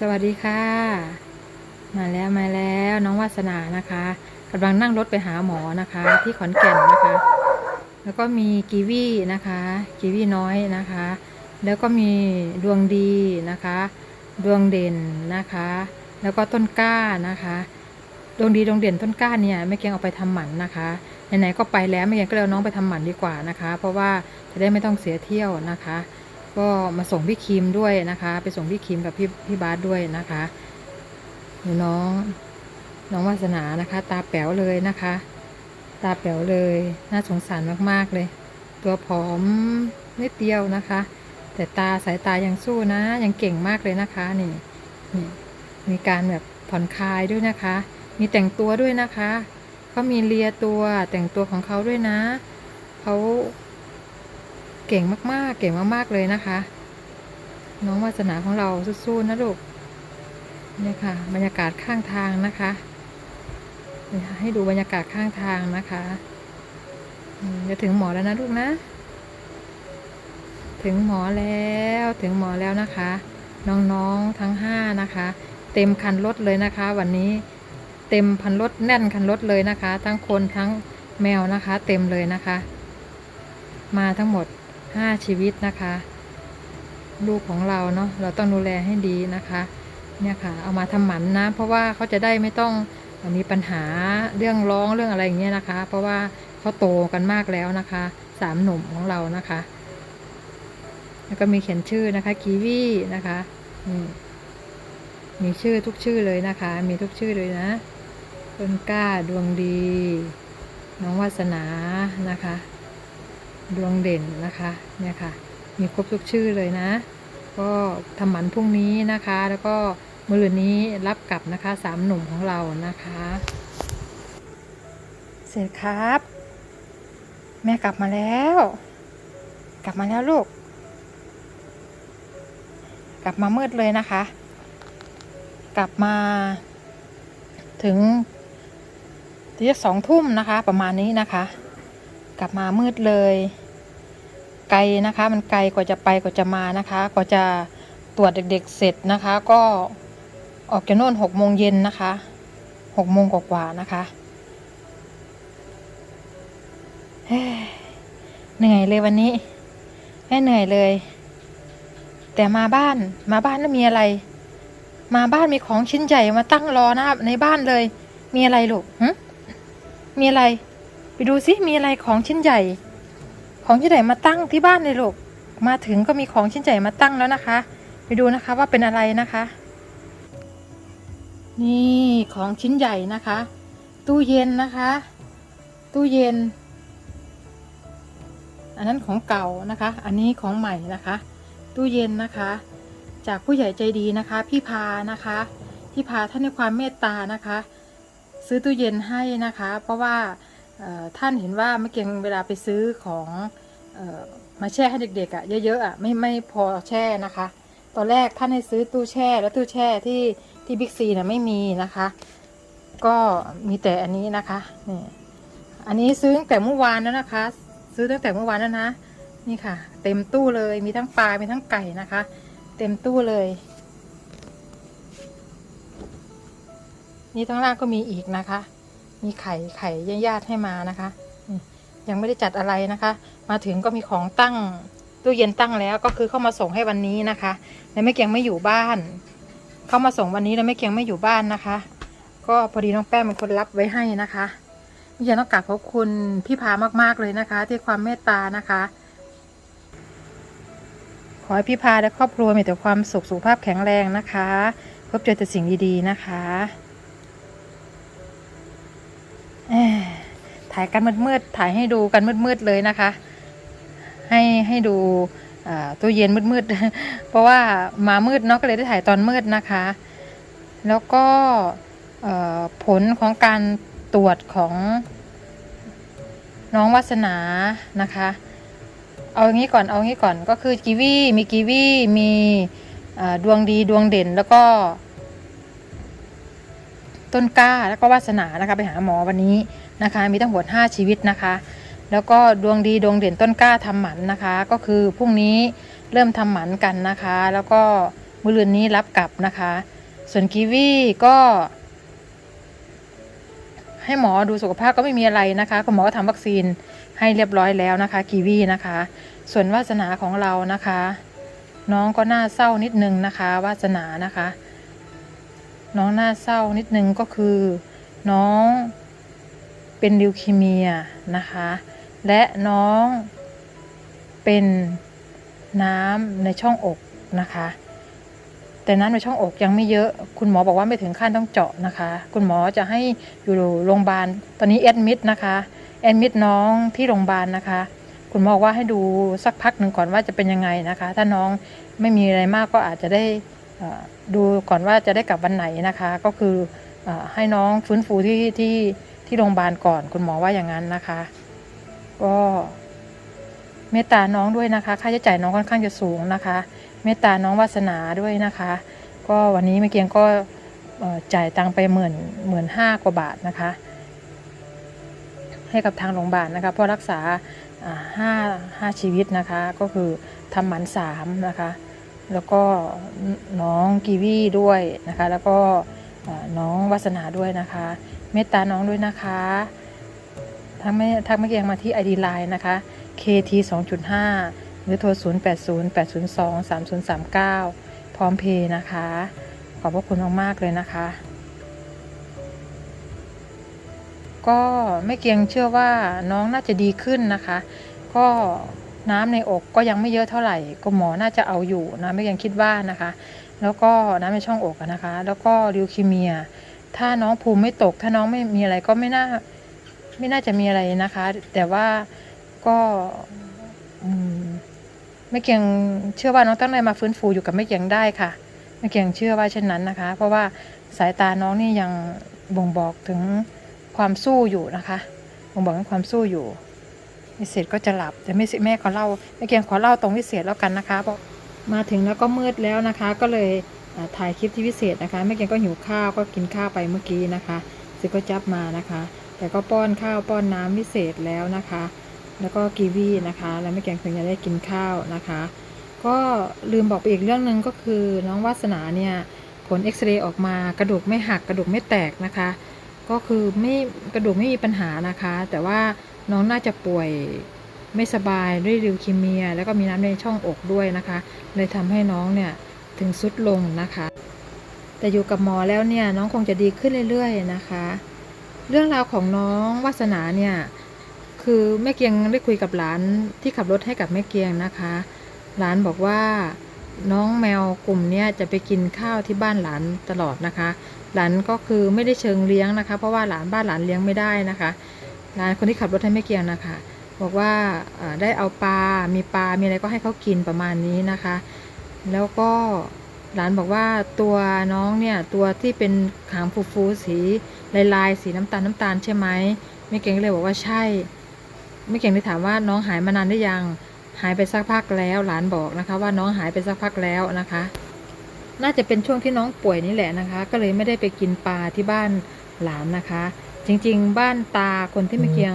สวัสดีค่ะ มาแล้วมาแล้วน้องวาสนานะคะกำลังนั่งรถไปหาหมอนะคะ ที่ขอนแก่นนะคะ แล้วก็มีกีวีนะคะกีวีน้อยนะคะ แล้วก็มีดวงดีนะคะ ดวงเด่นนะคะ แล้วก็ต้นกล้านะคะดวงดีดวงเด่นต้นกล้าเนี่ยแม่เกียงเอาไปทำหมันนะคะไหนๆก็ไปแล้วแม่เกียงก็เลยเอาน้องไปทำหมันดีกว่านะคะ เพราะว่าจะได้ไม่ต้องเสียเที่ยวนะคะ ก็มาส่งพี่คิมด้วยนะคะ ไปส่งพี่คิมกับพี่พี่บาสด้วยนะคะน้องน้องวาสนานะคะ ตาแป๋วเลยนะคะ ตาแป๋วเลย น่าสงสารมากๆเลย ตัวผอมนิดเดียวนะคะ แต่ตาสายตายังสู้นะ ยังเก่งมากเลยนะคะนี่นี่มีการแบบผ่อนคลายด้วยนะคะ มีแต่งตัวด้วยนะคะเขามีเลียตัวแต่งตัวของเขาด้วยนะเขา เก่งมากๆ เก่งมากๆเลยนะคะ น้องวาสนาของเราสู้ๆนะลูกเนี่ยค่ะ บรรยากาศข้างทางนะคะให้ดูบรรยากาศข้างทางนะคะจะถึงหมอแล้วนะลูกนะ ถึงหมอแล้วถึงหมอแล้วนะคะ น้องๆทั้งห้านะคะ เต็มคันรถเลยนะคะ วันนี้เต็มพันรถแน่นคันรถเลยนะคะ ทั้งคนทั้งแมวนะคะ เต็มเลยนะคะ มาทั้งหมด ห้าชีวิตนะคะ ลูกของเราเนาะเราต้องดูแลให้ดีนะคะ เนี่ยค่ะ เอามาทำหมันนะ เพราะว่าเขาจะได้ไม่ต้องมีปัญหาเรื่องร้องเรื่องอะไรอย่างเงี้ยนะคะ เพราะว่าเขาโตกันมากแล้วนะคะสามหนุ่มของเรานะคะ แล้วก็มีเขียนชื่อนะคะกีวีนะคะนี่มีชื่อทุกชื่อเลยนะคะ มีทุกชื่อเลยนะต้นกล้าดวงดี น้องวาสนานะคะ ดวงเด่นนะคะเนี่ยค่ะ มีครบทุกชื่อเลยนะ ก็ทำหมันพรุ่งนี้นะคะ แล้วก็มือนี้รับกลับนะคะสามหนุ่มของเรานะคะ เสร็จครับ แม่กลับมาแล้ว กลับมาแล้วลูก กลับมามืดเลยนะคะ กลับมา ถึงที่สองทุ่มนะคะ ประมาณนี้นะคะ กลับมามืดเลย ไกลนะคะ มันไกลกว่าจะไปกว่าจะมานะคะ กว่าจะตรวจเด็กๆเสร็จนะคะ ก็ออกจากโน่นหกโมงเย็นนะคะหกโมงกว่าๆนะคะเหนื่อยเลยวันนี้แม่เหนื่อยเลย แต่มาบ้านมาบ้านแล้วมีอะไร มาบ้านมีของชิ้นใหญ่มาตั้งรอหน้าในบ้านเลย มีอะไรลูกมีอะไร ไปดูสิมีอะไรของชิ้นใหญ่ ของชิ้นใหญ่มาตั้งที่บ้านเลยลูกมาถึงก็มีของชิ้นใหญ่มาตั้งแล้วนะคะ ไปดูนะคะว่าเป็นอะไรนะคะ นี่ของชิ้นใหญ่นะคะ ตู้เย็นนะคะ ตู้เย็น อันนั้นของเก่านะคะ อันนี้ของใหม่นะคะ ตู้เย็นนะคะ จากผู้ใหญ่ใจดีนะคะ พี่พานะคะพี่พาท่านในความเมตตานะคะ ซื้อตู้เย็นให้นะคะ เพราะว่า ท่านเห็นว่าเมื่อกี้เวลาไปซื้อของออมาแช่ให้เด็กๆอะ่ะเยอะๆอะ่ะไม่ไม่พอแช่นะคะ ตอนแรกท่านให้ซื้อตู้แช่แล้วตู้แช่ที่ที่บิ๊กซีน่ะไม่มีนะคะ ก็มีแต่อันนี้นะคะนี่อันนี้ซื้อตั้งแต่เมื่อวานแล้วนะคะ ซื้อตั้งแต่เมื่อวานแล้วนะนี่ค่ะ เต็มตู้เลยมีทั้งปลา มีทั้งไก่นะคะ เต็มตู้เลย นี่ทั้งล่างก็มีอีกนะคะ มีไข่ไข่ญาติให้มานะคะ ยังไม่ได้จัดอะไรนะคะ มาถึงก็มีของตั้งตู้เย็นตั้งแล้วก็คือเข้ามาส่งให้วันนี้นะคะแล้วแม่เกียงไม่อยู่บ้าน เข้ามาส่งวันนี้แล้วแม่เกียงไม่อยู่บ้านนะคะ ก็พอดีน้องแป้งเป็นคนรับไว้ให้นะคะอยากต้องกราบขอบคุณพี่พามากๆเลยนะคะ ที่ความเมตตานะคะขอให้พี่พาและครอบครัวมีแต่ความสุขสุขภาพแข็งแรงนะคะ พบเจอแต่สิ่งดีๆนะคะ ถ่ายกันมืดๆถ่ายให้ดูกันมืดๆเลยนะคะ ให้ให้ดูตู้เย็นมืดๆ เพราะว่ามามืดเนาะก็เลยได้ถ่ายตอนมืดนะคะ แล้วก็ผลของการตรวจของน้องวาสนานะคะ เอางี้ก่อนเอางี้ก่อนก็คือกีวีมีกีวีมีดวงดีดวงเด่นแล้วก็ ต้นกล้าแล้วก็วาสนานะคะไปหาหมอวันนี้นะคะ มีทั้งหมด5ชีวิตนะคะ แล้วก็ดวงดีดวงเด่นต้นกล้าทำหมันนะคะ ก็คือพรุ่งนี้เริ่มทำหมันกันนะคะ แล้วก็มือลืนนี้รับกลับนะคะ ส่วนกีวีก็ให้หมอดูสุขภาพก็ไม่มีอะไรนะคะคุณหมอก็ทำวัคซีนให้เรียบร้อยแล้วนะคะ กีวีนะคะ ส่วนวาสนาของเรานะคะ น้องก็น่าเศร้านิดนึงนะคะ วาสนานะคะ น้องน่าเศร้านิดนึงก็คือ น้องเป็นลิวคีเมียนะคะ และน้องเป็นน้ำในช่องอกนะคะ แต่น้ำในช่องอกยังไม่เยอะ คุณหมอบอกว่าไม่ถึงขั้นต้องเจาะนะคะ คุณหมอจะให้อยู่โรงพยาบาล ตอนนี้แอดมิดนะคะแอดมิดน้องที่โรงพยาบาลนะคะ คุณหมอบอกว่าให้ดูสักพักหนึ่งก่อนว่าจะเป็นยังไงนะคะ ถ้าน้องไม่มีอะไรมากก็อาจจะได้ ดูก่อนว่าจะได้กลับวันไหนนะคะ ก็คืออให้น้องฟื้นฟูที่ที่ที่โรงพยาบาลก่อนคุณหมอว่าอย่างนั้นนะคะ ก็เมตตาน้องด้วยนะคะ ค่าใช้จ่ายน้องค่อนข้างจะสูงนะคะ เมตตาน้องวาสนาด้วยนะคะ ก็วันนี้เมื่อกี้ก็จ่ายตังไปหมื่นหมื่นห้ากว่าบาทนะคะ ให้กับทางโรงพยาบาลนะคะเพราะรักษาห้าห้าชีวิตนะคะ ก็คือทำหมันสามนะคะ แล้วก็น้องกีวีด้วยนะคะ แล้วก็น้องวาสนาด้วยนะคะ เมตตาน้องด้วยนะคะทักไม่ทักไม่เกียงมาที่ ID Line นะคะ KT 2.5 หรือโทร 0 8 0 8 0 2 3 0 3 9 พร้อมเพย์นะคะ ขอบพระคุณมากๆเลยนะคะ ก็ไม่เกียงเชื่อว่าน้องน่าจะดีขึ้นนะคะ ก็ น้ำในอกก็ยังไม่เยอะเท่าไหร่ก็หมอน่าจะเอาอยู่นะไม่เกียงคิดว่านะคะ แล้วก็น้ำในช่องอกนะคะ แล้วก็ลิวคีเมีย ถ้าน้องภูมิไม่ตก ถ้าน้องไม่มีอะไรก็ไม่น่าไม่น่าจะมีอะไรนะคะ แต่ว่าก็ไม่เกียงเชื่อว่าน้องตั้งได้มาฟื้นฟูอยู่กับไม่เกียงได้ค่ะ ไม่เกียงเชื่อว่าเช่นนั้นนะคะ เพราะว่าสายตาน้องนี่ยังบ่งบอกถึงความสู้อยู่นะคะบ่งบอกถึงความสู้อยู่ วิเศษก็จะหลับแต่ไม่สิแม่ขอเล่าไม่เกียงขอเล่าตรงวิเศษแล้วกันนะคะเพราะมาถึงแล้วก็มืดแล้วนะคะ ก็เลยถ่ายคลิปที่วิเศษนะคะแม่เกียงก็หิวข้าวก็กินข้าวไปเมื่อกี้นะคะซิก็จับมานะคะ แต่ก็ป้อนข้าวป้อนน้ำวิเศษแล้วนะคะ แล้วก็กีวีนะคะ แล้วแม่แกงเพิ่งจะได้กินข้าวนะคะ ก็ลืมบอกไปอีกเรื่องหนึ่งก็คือน้องวาสนาเนี่ยผลเอ็กซเรย์ออกมากระดูกไม่หักกระดูกไม่แตกนะคะ ก็คือไม่กระดูกไม่มีปัญหานะคะ แต่ว่า น้องน่าจะป่วยไม่สบายด้วยลิวคีเมีย แล้วก็มีน้ำในช่องอกด้วยนะคะ เลยทำให้น้องเนี่ยถึงสุดลงนะคะ แต่อยู่กับหมอแล้วเนี่ยน้องคงจะดีขึ้นเรื่อยๆนะคะ เรื่องราวของน้องวาสนาเนี่ยคือแม่เกียงได้คุยกับหลานที่ขับรถให้กับแม่เกียงนะคะหลานบอกว่าน้องแมวกลุ่มเนี้ยจะไปกินข้าวที่บ้านหลานตลอดนะคะ หลานก็คือไม่ได้เชิงเลี้ยงนะคะ เพราะว่าหลานบ้านหลานเลี้ยงไม่ได้นะคะ หลานคนที่ขับรถให้แม่เกียงนะคะบอกว่าได้เอาปลา มีปลา มีอะไรก็ให้เขากินประมาณนี้นะคะ แล้วก็หลานบอกว่าตัวน้องเนี่ยตัวที่เป็นขางฟูๆสีลายๆสีน้ำตาลน้ำตาลใช่ไหมแม่เกียงเลยบอกว่าใช่ไม่เก่งได้ถามว่าน้องหายมานานหรือยังหายไปสักพักแล้ว หลานบอกนะคะ ว่าน้องหายไปสักพักแล้วนะคะ น่าจะเป็นช่วงที่น้องป่วยนี่แหละนะคะ ก็เลยไม่ได้ไปกินปลาที่บ้านหลานนะคะ จริง ๆ บ้านตาคนที่ไม่เกียง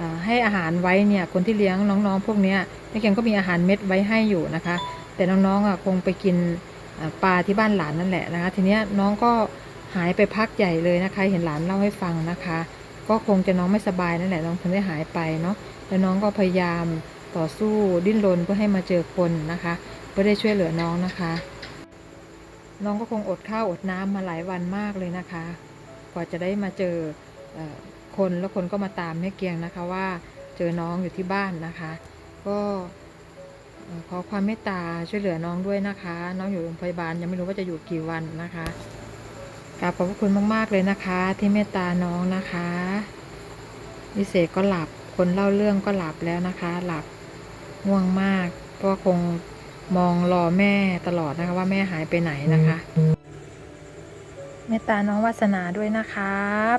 อ่าให้อาหารไว้เนี่ยคนที่เลี้ยงน้องๆ พวกเนี้ยไม่เกียงก็มีอาหารเม็ดไว้ให้อยู่นะคะ แต่น้องๆอะคงไปกินอ่าปลาที่บ้านหลานนั่นแหละนะคะ ทีเนี้ยน้องก็หายไปพักใหญ่เลยนะคะ เห็นหลานเล่าให้ฟังนะคะ ก็คงจะน้องไม่สบายนั่นแหละน้องถึงได้หายไปเนาะแล้วน้องก็พยายามต่อสู้ดิ้นรนเพื่อให้มาเจอคนนะคะเพื่อได้ช่วยเหลือน้องนะคะ น้องก็คงอดข้าวอดน้ำมาหลายวันมากเลยนะคะ กว่าจะได้มาเจอเออ คนแล้วคนก็มาตามแม่เกียงนะคะว่าเจอน้องอยู่ที่บ้านนะคะ ก็ขอความเมตตาช่วยเหลือน้องด้วยนะคะ น้องอยู่โรงพยาบาลยังไม่รู้ว่าจะอยู่กี่วันนะคะกราบขอบพระคุณมาก ๆ เลยนะคะ ที่เมตตาน้องนะคะวิเศษก็หลับคนเล่าเรื่องก็หลับแล้วนะคะ หลับง่วงมากก็คงมองรอแม่ตลอดนะคะ ว่าแม่หายไปไหนนะคะ เมตตาน้องวาสนาด้วยนะครับ